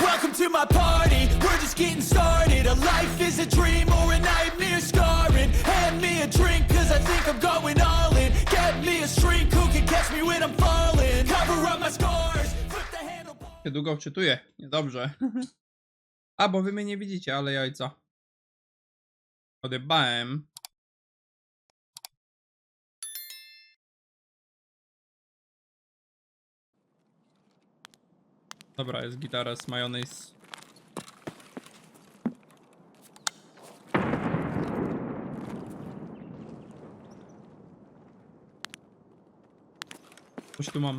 Welcome to my party, we're just getting started. A life is a dream or a nightmare scarring. Hand me a drink, cause I think I'm going all in. Get me a shrink who can catch me when I'm falling. Cover up my scars, flip the handlebar. długo wczytuję. Niedobrze. A, bo wy mnie nie widzicie, ale jajca. Odjebałem. Dobra, jest gitara z mayonnaise. Coś tu mam.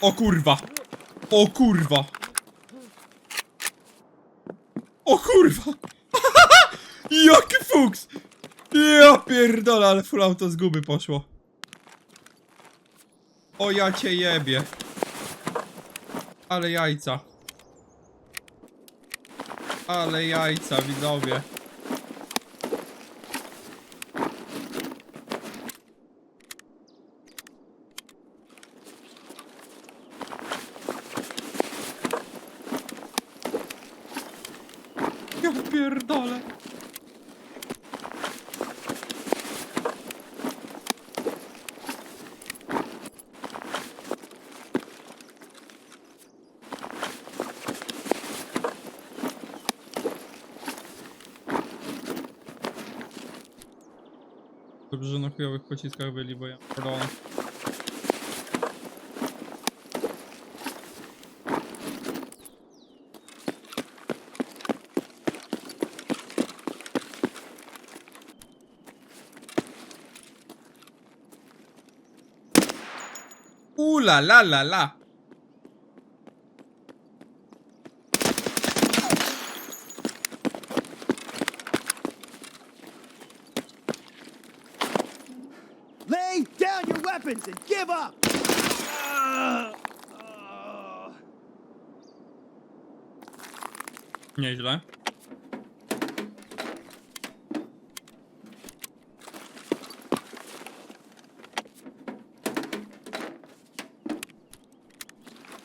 O kurwa! O kurwa! O kurwa! Jaki fuks! Ja pierdolę, ale full auto z guby poszło. O ja cię jebie. Ale jajca. Ale jajca, widzowie. Ja pierdolę. Dobrze, że na chujowych pociskach byli, bo ja pierdolę. Uh la la la weapons and give up! Nieźle.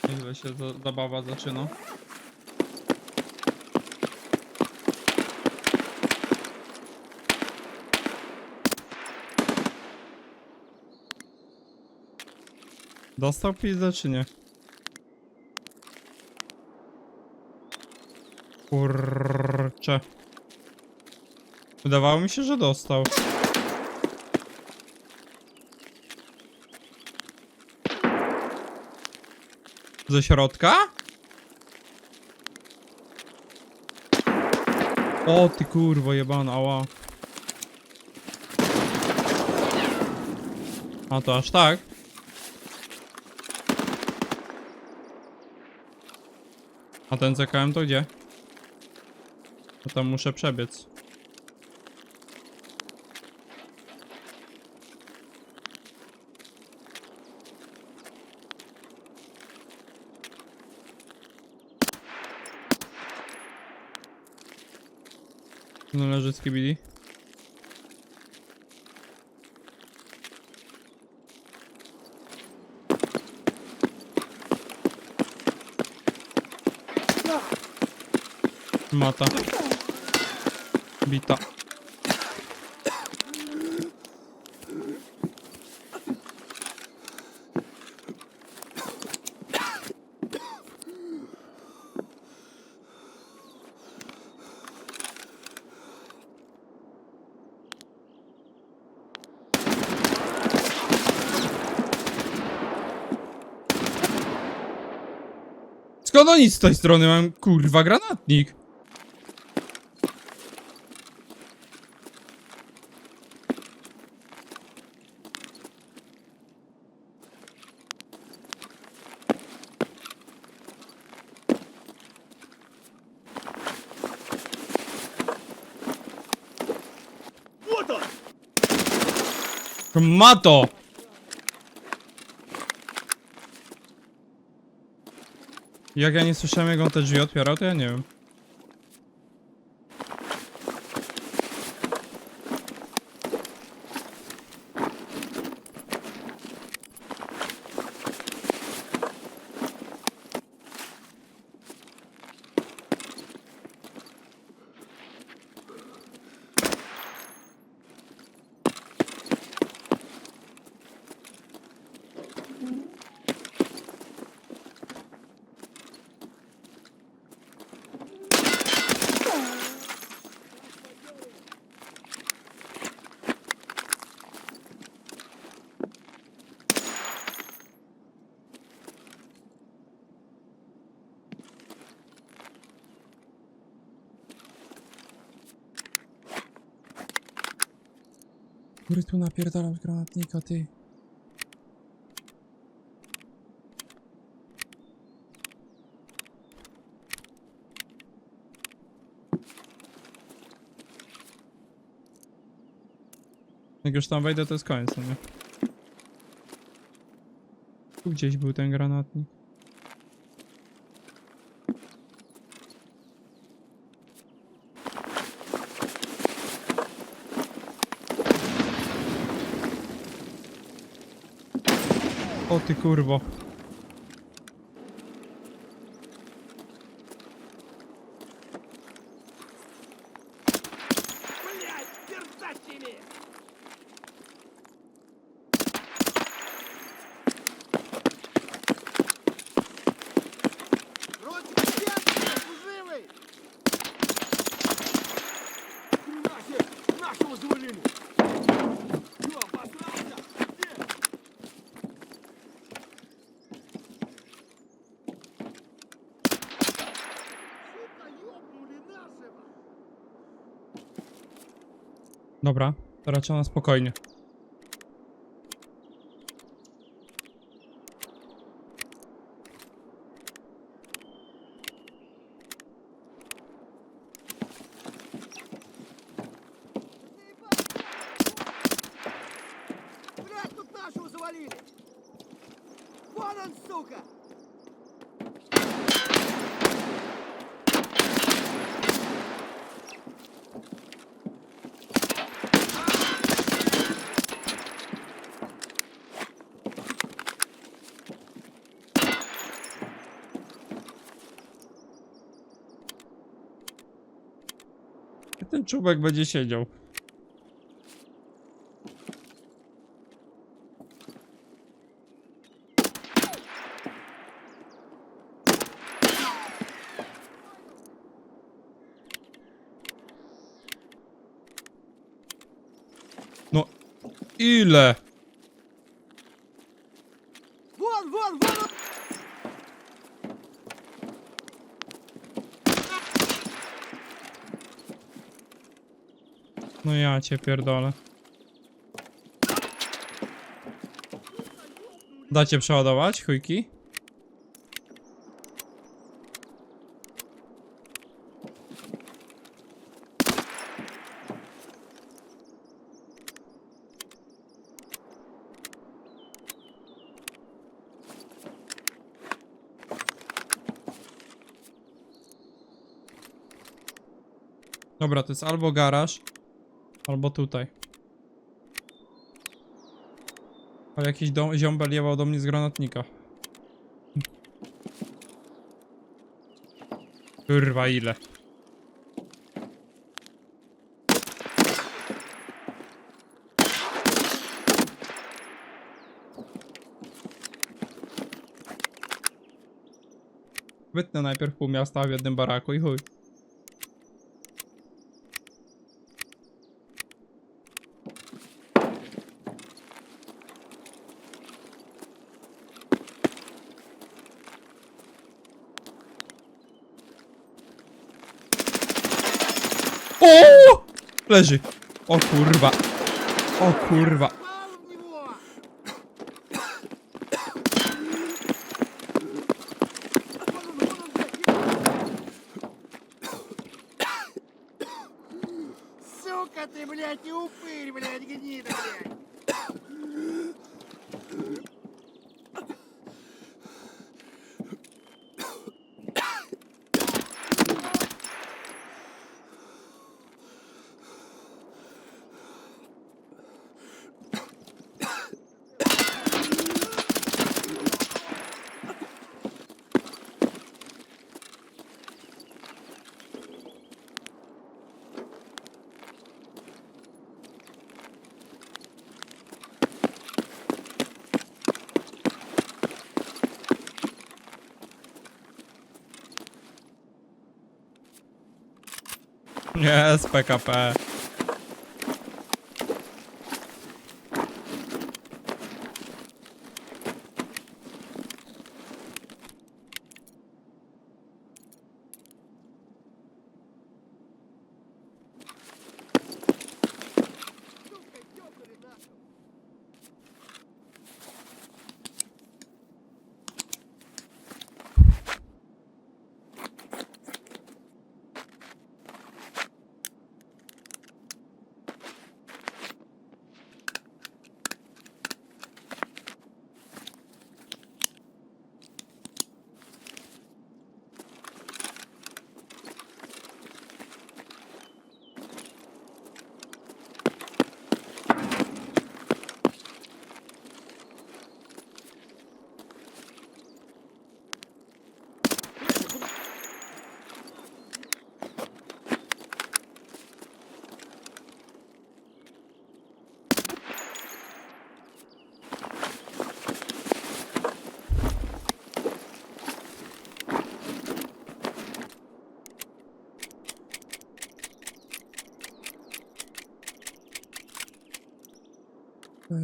Nieźle się za zabawa zaczyna. Dostał pizdę czy nie? Kurczę. Wydawało mi się, że dostał. Ze środka? O ty kurwo jebana, ała. A to aż tak? A ten CKM to gdzie? To tam muszę przebiec. Należy z kibili. Mata. Bita. Skąd oni z tej strony mam kurwa granatnik? Jak ja nie słyszałem jak on te drzwi otwierał, to ja nie wiem. Który tu napierdalam z granatnika, ty? Jak już tam wejdę, to jest koniec, no nie? Tu gdzieś był ten granatnik. Ty kurwo. Блять, пердать ими! Dobra, teraz trzeba na spokojnie. ten czubek będzie siedział? No, ile? Вон, вон, вон No ja cię pierdolę. Dacie przeładować, chujki? Dobra, to jest albo garaż, albo tutaj. O, jakiś dom, ziombel jebał do mnie z granatnika. Kurwa, ile? Wytnę najpierw pół miasta w jednym baraku i chuj. Leży. O kurwa. O kurwa. Попал в него! Вон он, вон он, блядь! Сука ты, блядь, и упырь, блядь, гнида, блядь! Nie, z PKP.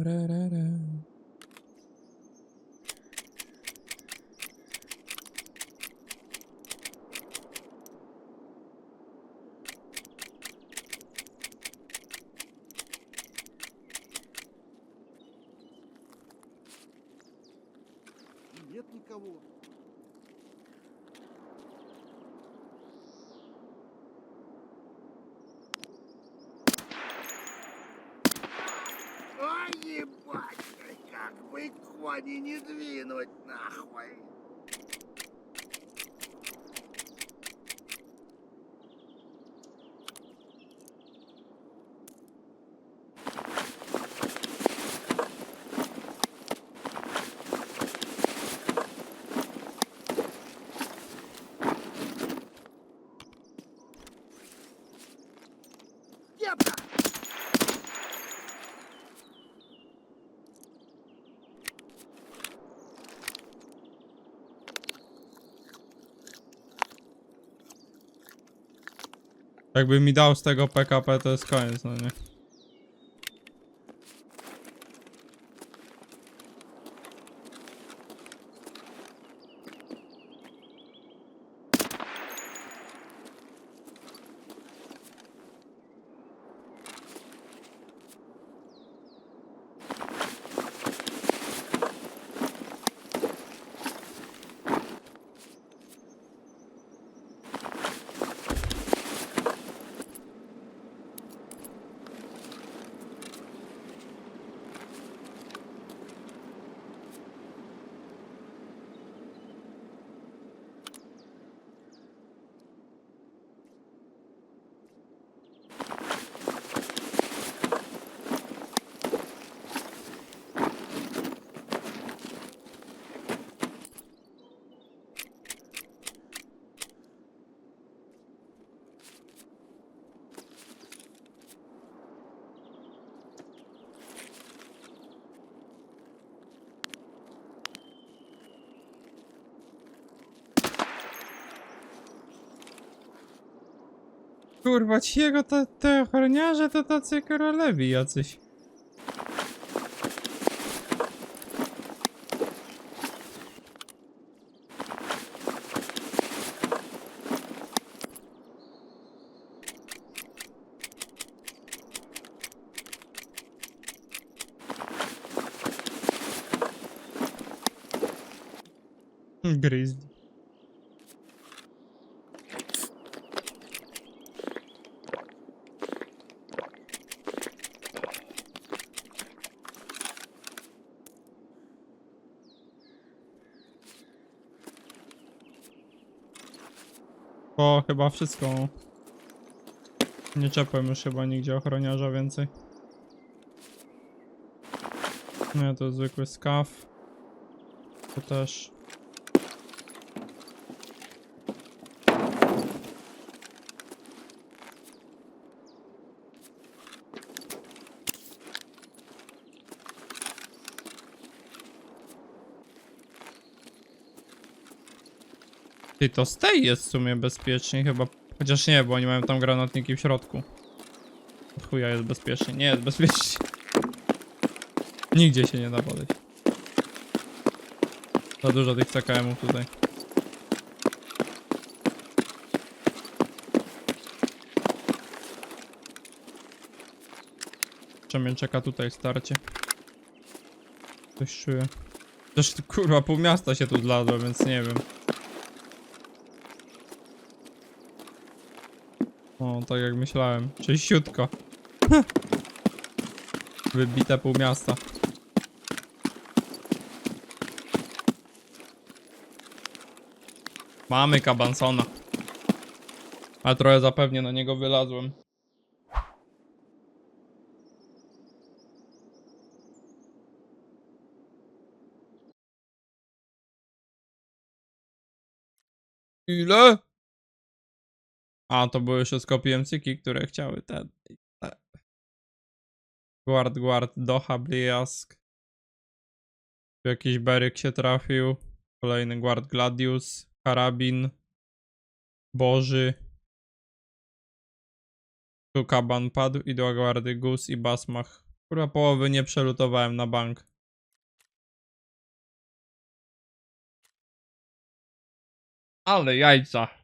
da, da, da. Jakby mi dał z tego PKP, to jest koniec, no nie? Kurwa, czego te, te horniarze to tacy królewi jacyś. Gryźli. O, chyba wszystko. Nie czepłem już chyba nigdzie ochroniarza więcej. Nie, to zwykły skaw. To też. To z tej jest w sumie bezpiecznie chyba. Chociaż nie, bo oni mają tam granatniki w środku. Od Chuja jest bezpiecznie. Nie jest bezpiecznie. Nigdzie się nie da podejść. Za dużo tych CKM-ów tutaj. Mnie czeka tutaj starcie. Coś czuję. Też kurwa pół miasta się tu zladło, więc nie wiem. O, tak jak myślałem. Czyściutko. Wybite pół miasta. Mamy Kabansona. Ale trochę zapewnie na niego wylazłem. Ile? A, to były wszystko PMC-ki, które chciały ten. te. Guard, guard, Doha, Bliask. Jakiś Beryk się trafił. Kolejny guard Gladius, Karabin, Boży. Tu kaban padł i do guardy Gus i Basmach. Kurwa połowy nie przelutowałem na bank. Ale jajca.